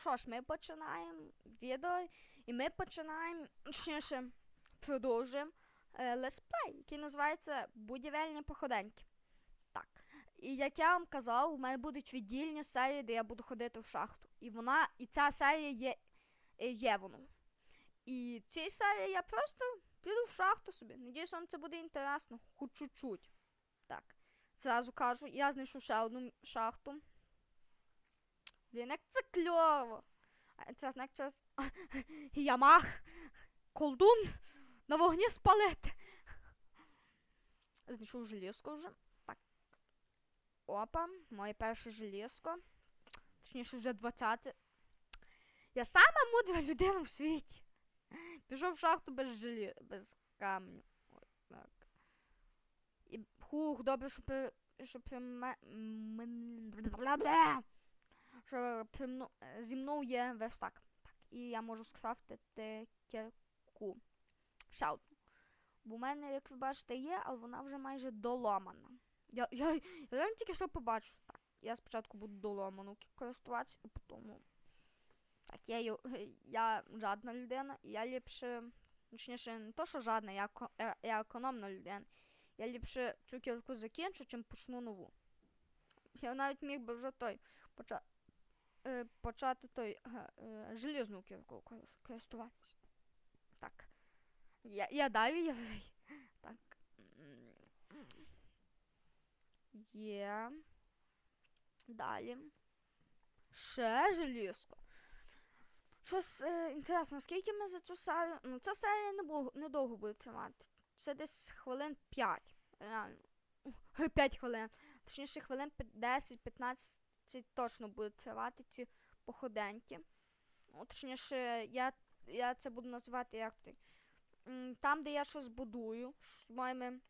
що ж, ми починаємо відео, і ми починаємо, точніше, продовжуємо е, лесплей, який називається Будівельні походеньки. Так. І як я вам казав, у мене будуть віддільні серії, де я буду ходити в шахту. І вона, і ця серія є, е, є воно. І в цій серії я просто піду в шахту собі. Надіюсь, вам це буде інтересно, хоч чуть-чуть. Так. Зразу кажу, я знайшов ще одну шахту. Блін, як це кльово. А як через Ямах, колдун на вогні спалити. Знайшов желізко вже. Так. Опа, моє перше желізко. Точніше, вже 20. Я сама мудра людина в світі. Пішов в шахту без желі... без камню. Ой, так. І хух, добре, що при... що при. Що е, зі мною є верстак. Так, і я можу скрафтити кірку. Одну. Бо в мене, як ви бачите, є, але вона вже майже доломана. Я, я, я реально тільки що побачив. Так, я спочатку буду доломану користуватися, а потім. Так, я, ю- я жадна людина, і я ліпше. Точніше, не то, що жадна, я, е, я економна людина. Я ліпше цю кірку закінчу, чим почну нову. Я навіть міг би вже той поча, е, почати той е, е, желізну кірку користуватися. Так. Я, я далі єврей. Так. Є. Далі. Ще желізко. Щось е, інтересно, скільки ми за цю серію. Ну, ця серія недовго буде тримати. Це десь хвилин 5. Реально. 5 хвилин. Точніше, хвилин 10-15 точно буде тривати ці походеньки. Ну, точніше, я, я це буду називати як той. м, Там, де я щось будую з моїми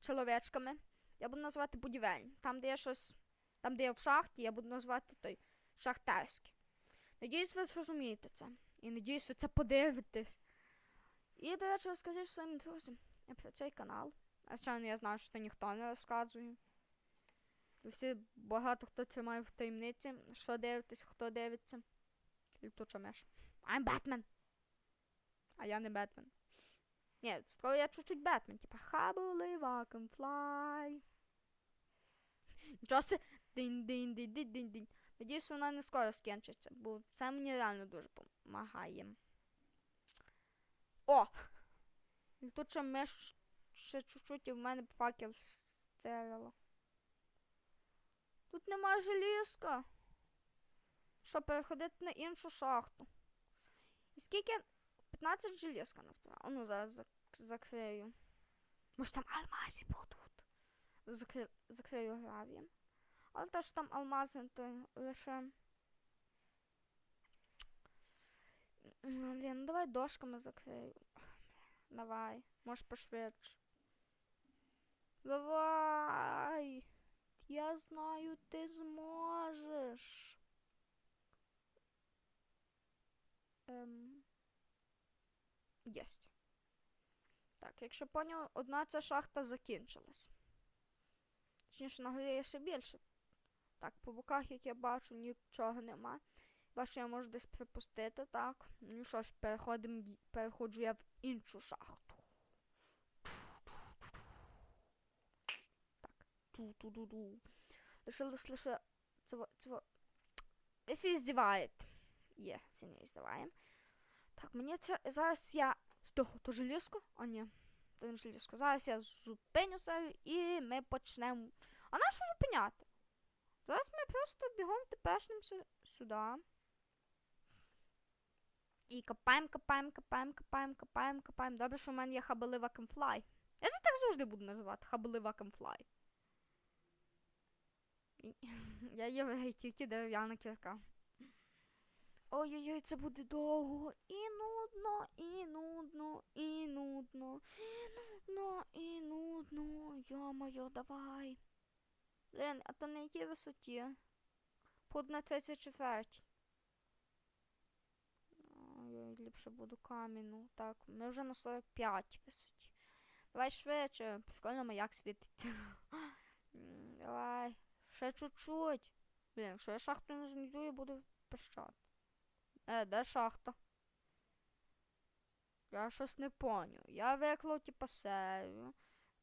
чоловічками, я буду називати будівельні. Там, де я щось. Там, де я в шахті, я буду називати той шахтарський. Надіюсь, ви зрозумієте це. І надіюсь, ви це подивитесь. І, до речі, розкажіть своїм друзям про цей канал. А звичайно, я знаю, що ніхто не розказує. Всі багато хто тримає в таємниці. Що дивитесь, хто дивиться. Літуча меш. I'm Batman. А я не Бетмен. Ні, скоро я чуть-чуть Бетмен. Типа I believe I can fly. Нічого си. Динь, динь, динь, динь, динь, динь. Надіюсь, вона не скоро скінчиться, бо це мені реально дуже допомагає. О! Літуча меш ще чуть-чуть і в мене факел стерила. Тут немає желізка. Що, переходити на іншу шахту. І скільки? 15 желізка насправді. Ну, зараз зак- закрию. Може там алмази будуть. Закри... Закрию гравієм. Але те, там алмази, то лише. Блін, ну давай дошками закрию. Давай, може пошвидше. Давай. Я знаю, ти зможеш. Ем. Єсть. Так, якщо поняв, одна ця шахта закінчилась. Точніше, на горі є ще більше. Так, по боках, як я бачу, нічого нема. Бачу, я можу десь припустити, так. Ну що ж, переходимо, переходжу я в іншу шахту. Так, ту-ту-ду-ду. Лишилось лише цього, цього. Всі. Є, всі не здіваємо. Так, мені це зараз я. Стоху, то желізко? А ні. То не желізко. Зараз я зупиню серію і ми почнемо. А на що зупиняти? Зараз ми просто бігом тепешнемося сюди. І копаємо, копаємо, копаємо, копаємо, копаємо, копаємо. Добре, що в мене є хабелива камфлай. Я це так завжди буду називати. Хабелива камфлай. І- Я єврей, тільки дерев'яна кірка. Ой-ой-ой, це буде довго. І нудно, і нудно, і нудно, і нудно, і нудно. Йо-моє, давай. Блін, а то на якій висоті? Пут на 34. Ой, ліпше буду камінну. Так, ми вже на 45 висоті. Давай швидше, прикольно маяк світиться. Давай. Ще чуть-чуть. Блін, якщо я шахту не знайду, я буду пищати. Е, де шахта? Я щось не поняв. Я виклав, типа, серію.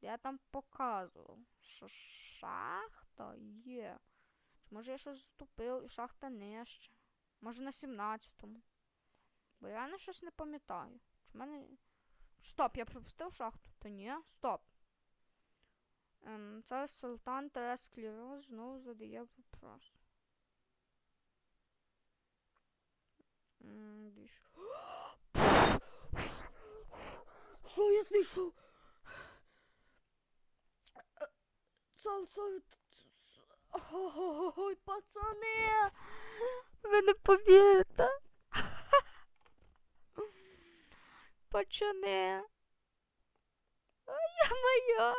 Я там показував, що шахта є. Чи може я щось заступив і шахта нижче. Може на 17-му. Бо я не щось не пам'ятаю. Чи мене. Стоп, я пропустив шахту. Та ні, стоп. Ем, це Султан Терес Кліроз знову задає вопрос. Ж- Що я знайшов? Це, ой, пацани! Ви не повірите. Пацани. Ой, моя,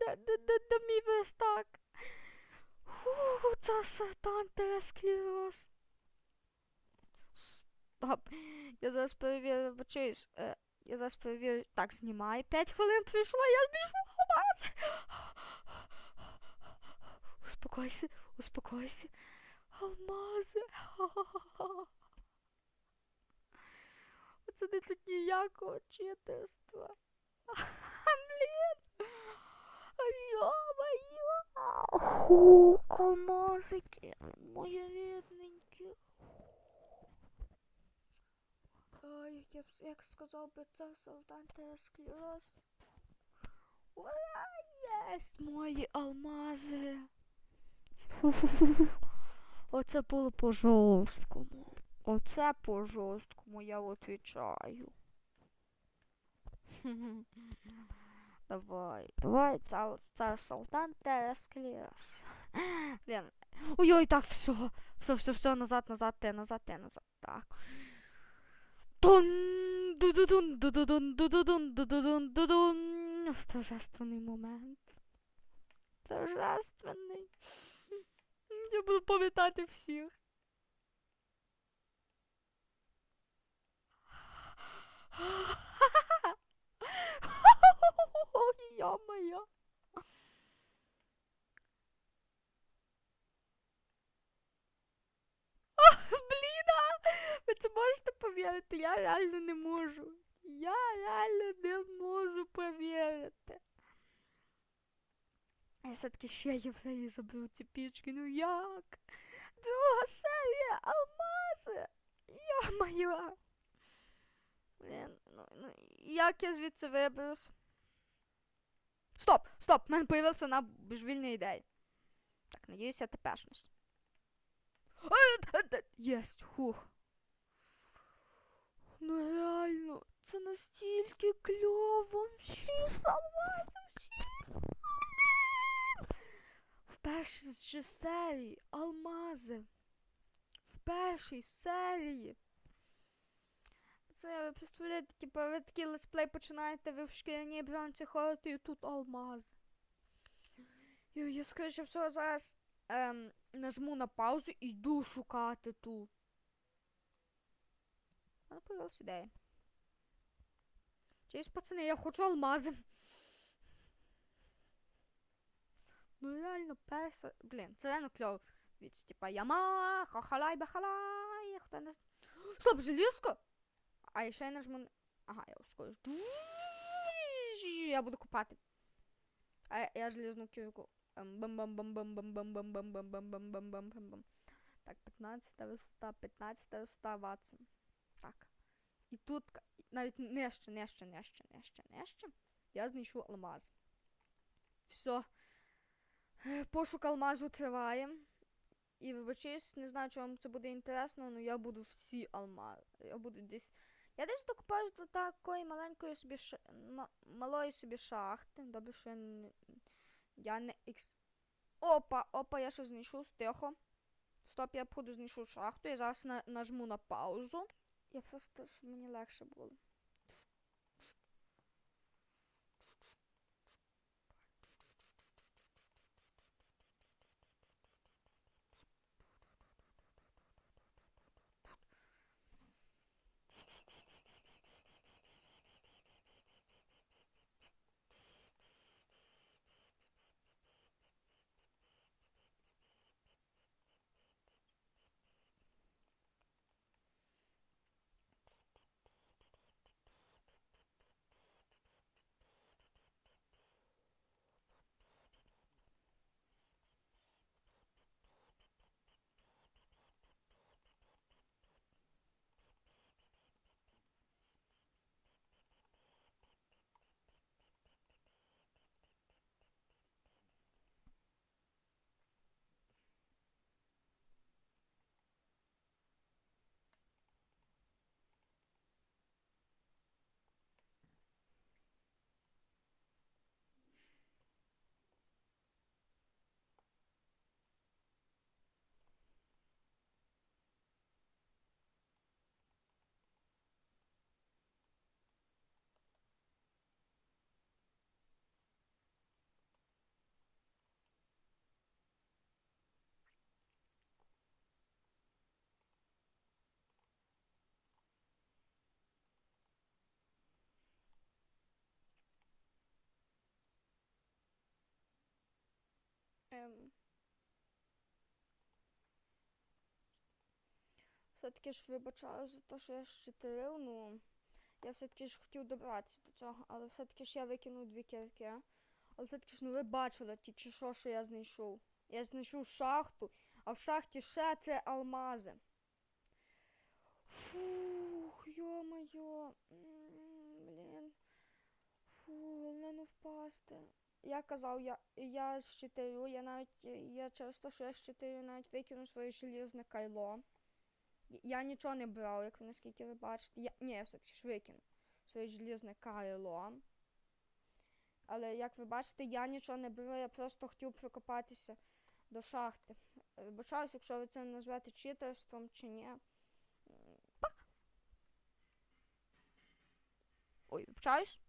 да, да, да, да мій верстак. Фу, це сатан тересклероз. Стоп. Я зараз перевірю, вибачаюсь. Е, я зараз перевірю. Так, знімаю. 5 хвилин прийшло, я знайшов вас. Успокойся, успокойся. Алмази. Оце не тут ніякого читерства. Блін. Йо-моє. Алмазики. Мої рідненькі. Ой, як як сказав би це Султан Тересклероз. Ура, єсть мої алмази. Оце було по жорсткому. Оце по жорсткому, я отвічаю. Давай, давай, це, це Султан Тересклероз. Блін. Ой-ой, так, все. Все, все, все, назад, назад, те, назад, те, назад. Так. Тун, ду-ду-дун, ду-ду-дун, ду-ду-дун, ду-ду-дун, ду-дун. Торжественний момент. Торжественний. Я буду пам'ятати всіх. Я-моя. Ви це можете повірити? Я реально не можу. Я реально не можу повірити. Я все-таки ще євреї заберу ці пічки, ну як? Друга серія, алмази! Йо-моє! Блін, ну, ну як я звідси виберусь? Стоп! Стоп! У мене появився на божевільна ідея. Так, надіюсь, я тепешнусь. Єсть, хух. Ну реально, це настільки кльово. Шість шість. В першій серії алмази. В першій серії. Це ви представляєте, типу, ви такий летсплей починаєте, ви в шкіряній бранці ходите і тут алмази. І я скоріше всього зараз ем, нажму на паузу і йду шукати тут. А появилась ідея. Честь, пацани, я хочу алмази. Ну реально перса. Блін, це реально кльово. Дивіться, типа яма, хахалай, бахалай, хто не. Стоп, желізко! А якщо я нажму. Ага, я ускорюсь. Я буду купати. А я, я железну кірку. Ем, Бам-бам-бам-бам-бам-бам-бам-бам-бам-бам-бам-бам. Так, 15 висота, 15 висота, Ватсон. Так. І тут навіть нижче, нижче, нижче, нижче, нижче. Я знайшов алмаз. Все. Пошук алмазу триває. І вибачаюсь, не знаю, чи вам це буде інтересно, але я буду всі алмази. Я буду десь. Я десь докопаюсь до такої маленької собі ш... ма- малої собі шахти. Добре, що я не. Я не ікс. Опа, опа, я щось знайшов, тихо. Стоп, я походу знайшов шахту. Я зараз на... нажму на паузу. Я просто, щоб мені легше було. Все-таки ж вибачаю за те, що я щитирив, ну. Я все-таки ж хотів добратися до цього, але все-таки ж я викинув дві кірки. Але все-таки ж ну ви бачили тільки що, що я знайшов. Я знайшов шахту, а в шахті ще три алмази. Фух, йо-моє. Блін. Фу, головне не впасти. Я казав, я, я щитирю, я навіть я через те, що я щитирю, навіть викину своє желізне кайло. Я- нічого не брав, як ви наскільки ви бачите. Я, ні, я все-таки ж викину своє желізне кайло. Але як ви бачите, я нічого не беру, я просто хотів прокопатися до шахти. Вибачаюсь, якщо ви це назвете читерством чи ні. Ой, вибачаюсь.